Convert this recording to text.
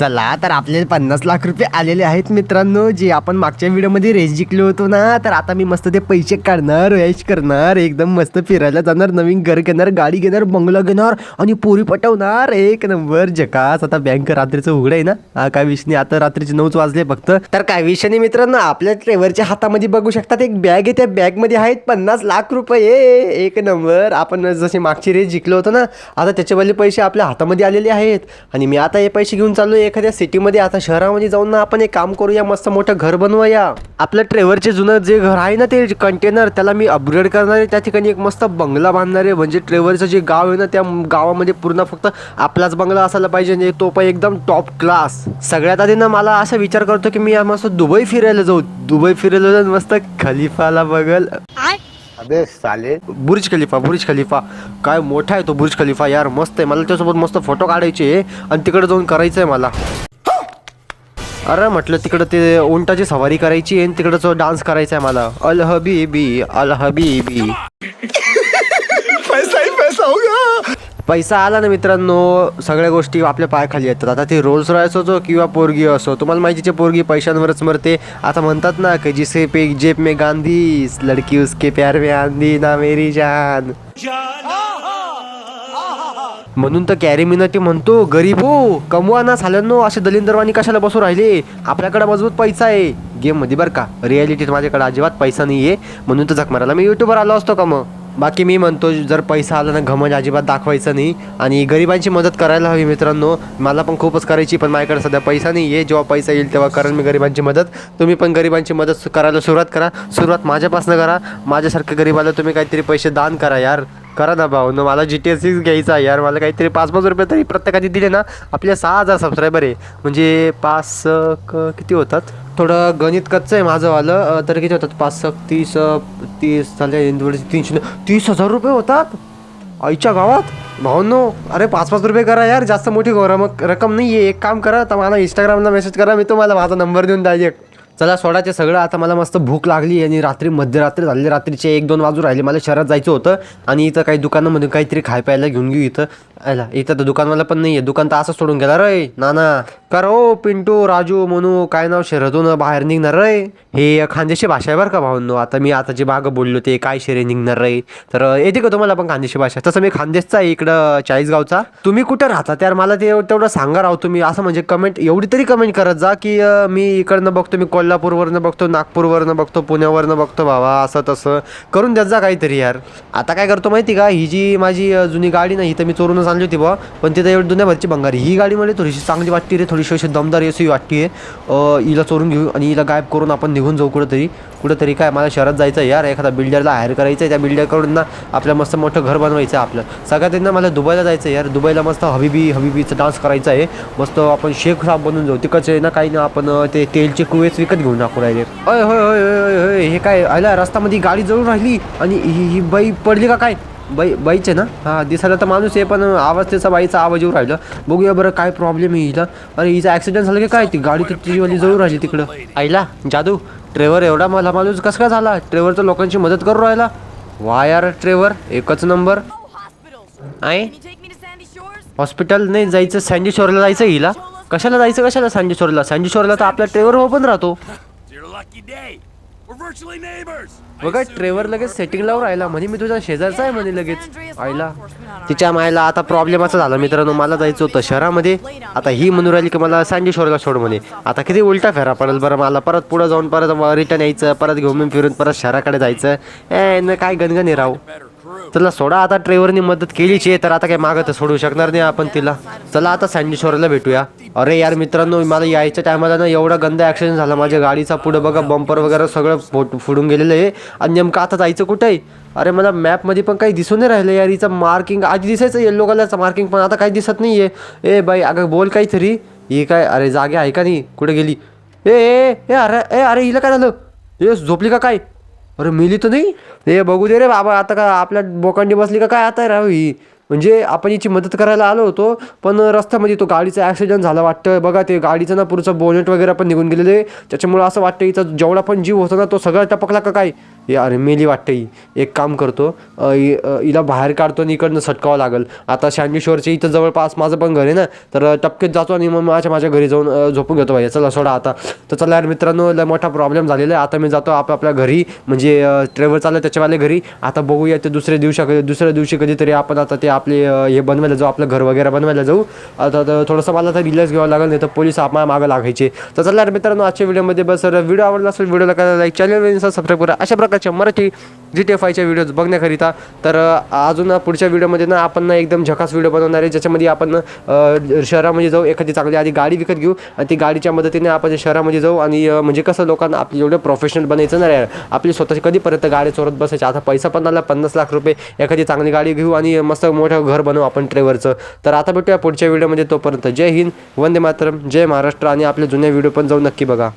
चला तर आपल्याला पन्नास लाख रुपये आलेले आहेत मित्रांनो जे आपण मागच्या व्हिडिओमध्ये रेस जिंकलो होतो ना तर आता मी मस्त ते पैसे काढणार रॅश करणार एकदम मस्त फिरायला जाणार नवीन घर घेणार गाडी घेणार बंगला घेणार आणि पोरी पटवणार. एक नंबर जकास. आता बँक रात्रीचं उघड आहे ना? हा काय विषय नाही आता रात्रीचे नऊच वाजले फक्त. तर काय विषय नाही मित्रांनो आपल्या ट्रेवरच्या हातामध्ये बघू शकतात एक बॅग आहे त्या बॅगमध्ये आहेत पन्नास लाख रुपये. एक नंबर आपण जसे मागची रेस जिंकलो होतो ना आता त्याच्यावाले पैसे आपल्या हातामध्ये आलेले आहेत. आणि मी आता हे पैसे घेऊन चाललो एखाद्या सिटीमध्ये आता शहरामध्ये जाऊन ना आपण एक काम करूया मस्त मोठं घर बनवूया. आपलं ट्रेवरचे जुनं जे घर आहे ना ते कंटेनर त्याला मी अपग्रेड करणार आहे. त्या ठिकाणी एक मस्त बंगला बांधणार आहे. म्हणजे ट्रेवरचं जे गाव आहे ना त्या गावामध्ये पूर्ण फक्त आपलाच बंगला असायला पाहिजे म्हणजे तो पण एकदम टॉप क्लास सगळ्यात आधी ना मला असा विचार करतो की मी या मस्त दुबई फिरायला जाऊ. दुबई फिरायला जाऊन मस्त खलिफाला बघल. अबे साले. Burj Khalifa Burj Khalifa. काय मोठा आहे तो बुर्ज खलिफा यार मस्त आहे. मला त्यासोबत मस्त फोटो काढायचे आहे आणि तिकडे जाऊन करायचं आहे मला. अरे म्हटलं तिकडं ते उंटाची सवारी करायची आहे आणि तिकडं जो डान्स करायचा आहे मला. अल हबीबी अल हबीबी. पैसा आला ना मित्रांनो सगळ्या गोष्टी आपल्या पायाखाली येतात. आता ते रोल्स रॉयस असो किंवा पोरगी असो तुम्हाला माहितीचे पोरगी पैशांवरच मरते. आता म्हणतात ना की जिसे पे जेब मे गांधी लडकी उसके प्यार में आंधी ना मेरी जान. म्हणून तर कॅरी मिनटी म्हणतो गरीब हो कमवा ना साल्यांनो असे दलिंदरवाणी कशाला बसू राहिले? आपल्याकडे मजबूत पैसा आहे. गेममध्ये बरं का रिॲलिटीत माझ्याकडे अजिबात पैसा नाही आहे म्हणून तर जख मारायला मी यूट्यूबवर आलो असतो का मग? बाकी मी म्हणतो जर पैसा आला ना घमंड अजिबात दाखवायचं नाही. आणि गरिबांची मदत करायला हवी मित्रांनो. मला पण खूपच करायची पण माझ्याकडे सध्या पैसा नाही आहे. जेव्हा पैसा येईल तेव्हा करेन मी गरिबांची मदत. तुम्ही पण गरिबांची मदत करायला सुरुवात करा. सुरुवात माझ्यापासून करा. माझ्यासारख्या गरिबाला तुम्ही काहीतरी पैसे दान करा यार. करा ना भाऊ. न मला जी टी एस सिक्स घ्यायचा आहे यार. मला काहीतरी पाच पाच रुपये तरी प्रत्येकाने दिले ना. आपल्या सहा हजार सबस्क्रायबर आहे. म्हणजे पाच क- किती होतात? थोडं गणित कच्चं आहे माझंवालं तर किती होतात? पाच सक तीस तीस झाले तीनशे तीस हजार रुपये होतात? आईच्या गावात? भाऊनो अरे पाच पाच रुपये करा यार जास्त मोठी गौरव मग रक्कम नाही आहे एक काम करा तर मला इंस्टाग्रामला मेसेज करा मी तुम्हाला माझा नंबर देऊन डायरेक्ट चला सोडायचे सगळं. आता मला मस्त भूक लागली आणि रात्री मध्यरात्री झाली रात्रीचे एक दोन वाजू राहिले. मला शहरात जायचं होतं आणि इथं काही दुकानामधून काहीतरी खाय प्यायला घेऊन घेऊ इथं. आला इथं तर दुकानवाला पण नाही आहे दुकान तर असं सोडून गेला रे. नाना कर ओ पिंटू राजू मनू काय नाव शहरातून बाहेर निघणार रे. हे खानदेशी भाषा आहे बरं का भाऊंनो. आता मी आता जे मागं बोललो ते काय शेरे निघणार रे. तर येते का तुम्हाला पण खानदेशी भाषा? तसं मी खानदेशचा आहे इकडं चाळीसगावचा. तुम्ही कुठं राहता? त्यार मला ते तेवढं सांगा राव तुम्ही. असं म्हणजे कमेंट एवढी तरी कमेंट करत जा की मी इकडनं बघतो मी कोल्हापूरवरनं बघतो नागपूरवरनं बघतो पुण्यावरनं बघतो बाबा असं तसं. करून द्यात जा काहीतरी यार. आता काय करतो माहिती का? ही जी माझी जुनी गाडी नाही तर मी चोरूनच आणली होती बा. पण तिथे एवढी दुनियाभरची भंगारी ही गाडी मला थोडीशी चांगली वाटते रे. थोडीशी अशी दमदार अशी वाटते. हिला चोरून घेऊ आणि हिला गायब करून आपण निघून जाऊ कुठंतरी. कुठंतरी काय मला शहरात जायचं आहे यार. एखादा बिल्डरला हायर करायचं आहे त्या बिल्डरकडून ना आपलं मस्त मोठं घर बनवायचं आहे आपलं. सगळ्यात त्यांना मला दुबईला जायचं आहे यार. दुबईला मस्त हबीबी हबीबीचं डान्स करायचं आहे. मस्त आपण शेख साहेब बनून जाऊ. तिकडचे आहे ना काही ना आपण ते तेलचे कुवेच विकत घेऊन टाकू राहिले. अय होय होय होय होय हे काय आयला रस्त्यामध्ये गाडी जळून राहिली आणि ही ही बाई पडली का काय? बाई बाईचे ना? हा दिसायला तर माणूस आहे पण आवाज त्याचा बाईचा आवाज येऊ राहिला. बघूया बरं काय प्रॉब्लेम आहे हिला. अरे हिचा ॲक्सिडेंट झाला की काय ती? गाडी तिची वाली राहिली तिकडं. आईला जादू ट्रेवर एवढा मला माणूस कसं काय झाला? ट्रेवर तर लोकांची मदत करू राहिला. वा यार ट्रेवर एकच नंबर आहे हॉस्पिटल नाही जायचं सँडी शोरला जायचं हिला. कशाला जायचं कशाला सँडी शोरला सँडी शोरला तर आपल्या ट्रेवर ओपन पण राहतो. बघा ट्रेवर लगेच सेटिंग लावून राहिला. म्हणे मी तुझ्या शेजारचा आहे म्हणे लगेच. आईला. तिच्या मायला आता प्रॉब्लेम असा झाला. मित्रांनो मला जायचं होतं शहरामध्ये. आता ही म्हणून राहिली की मला सँडी शोरला सोड म्हणे. आता किती उलटा फेरा पडेल बरं मला. परत पुढं जाऊन परत रिटर्न यायचं परत घेऊन फिरून परत शहराकडे जायचं. ए न काय गणगणे राहू. चला सोडा आता ड्रायव्हरनी मदत केलीच आहे तर आता काय मागं तर सोडू शकणार नाही आपण तिला. चला आता सँडेश्वरला भेटूया. अरे यार मित्रांनो मला यायच्या टायमाला ना एवढा गंदा ॲक्सिडेंट झाला. माझ्या गाडीचा पुढं बघा बंपर वगैरे सगळं फोट फुडून गेलेलं आहे. आणि नेमकं आता जायचं कुठं? आहे अरे मला मॅपमध्ये पण काही दिसून नाही राहिलं यार हिचं मार्किंग आधी दिसायचं येल्लो कलरचं मार्किंग पण आता काही दिसत नाही आहे ए बाई अगं बोल काहीतरी. ही काय अरे जागे आहे का नाही? कुठे गेली? ए ए ए अरे ए अरे हिला काय झालं? ए झोपली का काय? अरे मिली तर नाही. हे बघू दे रे बाबा आता का आपल्या बोकांडी बसली का काय आता राहू ही? म्हणजे आपण याची मदत करायला आलो होतो पण रस्त्यामध्ये तो गाडीचा ॲक्सिडेंट झाला वाटतं. बघा ते गाडीचं ना पुढचं बोनेट वगैरे पण निघून गेलेले. आहे त्याच्यामुळे असं वाटतं हिचा जेवढा पण जीव होता ना तो सगळा टपकला का काय? यार मेली वाटतं ही. एक काम करतो हिला बाहेर काढतो आणि इकडनं सटकावं लागेल. आता शांडेश्वरचे इथं जवळपास माझं पण घर आहे ना तर टपकेत जातो आणि मग माझ्या माझ्या घरी जाऊन झोपून घेतो भाई. चला सोडा आता. तर चला यार मित्रांनो लय मोठा प्रॉब्लेम झालेला आहे. आता मी जातो आपापल्या घरी म्हणजे ट्रेव्हल चाललं त्याच्यावाल्या घरी. आता बघूया ते दुसऱ्या दिवशी कधी दुसऱ्या दिवशी कधीतरी आपण आता ते आपले हे बनवायला जाऊ आपलं घर वगैरे बनवायला जाऊ. आता थोडंसं मला तर रिलॅक्स घ्यावं लागेल नाही तर पोलीस आपल्या मागं लागायचे. तर चला मित्रांनो आजच्या व्हिडिओमध्ये बस व्हिडिओ आवडला असेल व्हिडिओला करायला लाईक चॅनल सबस्क्राईब करा. अशा प्रकारच्या मराठी जी टी एफ आयच्या व्हिडिओज बघण्याकरिता. तर अजून पुढच्या व्हिडिओमध्ये ना आपण ना एकदम झकास व्हिडिओ बनवणार आहे ज्याच्यामध्ये आपण शहरामध्ये जाऊ एखादी चांगली आधी गाडी विकत घेऊ आणि ती गाडीच्या मदतीने आपण शहरामध्ये जाऊ आणि म्हणजे कसं लोकांना आपली एवढं प्रोफेशनल बनायचं नाही. यार आपली स्वतःची कधीपर्यंत गाडी चोरत बसायची? आता पैसा पण आला पन्नास लाख रुपये एखादी चांगली गाडी घेऊ आणि मस्त मोठं घर बनवू आपण ट्रेवरचं तर आता भेटूया पुढच्या व्हिडिओमध्ये तोपर्यंत. जय हिंद वंदे मातरम जय महाराष्ट्र आणि आपले जुने व्हिडिओ पण जाऊ नक्की बघा.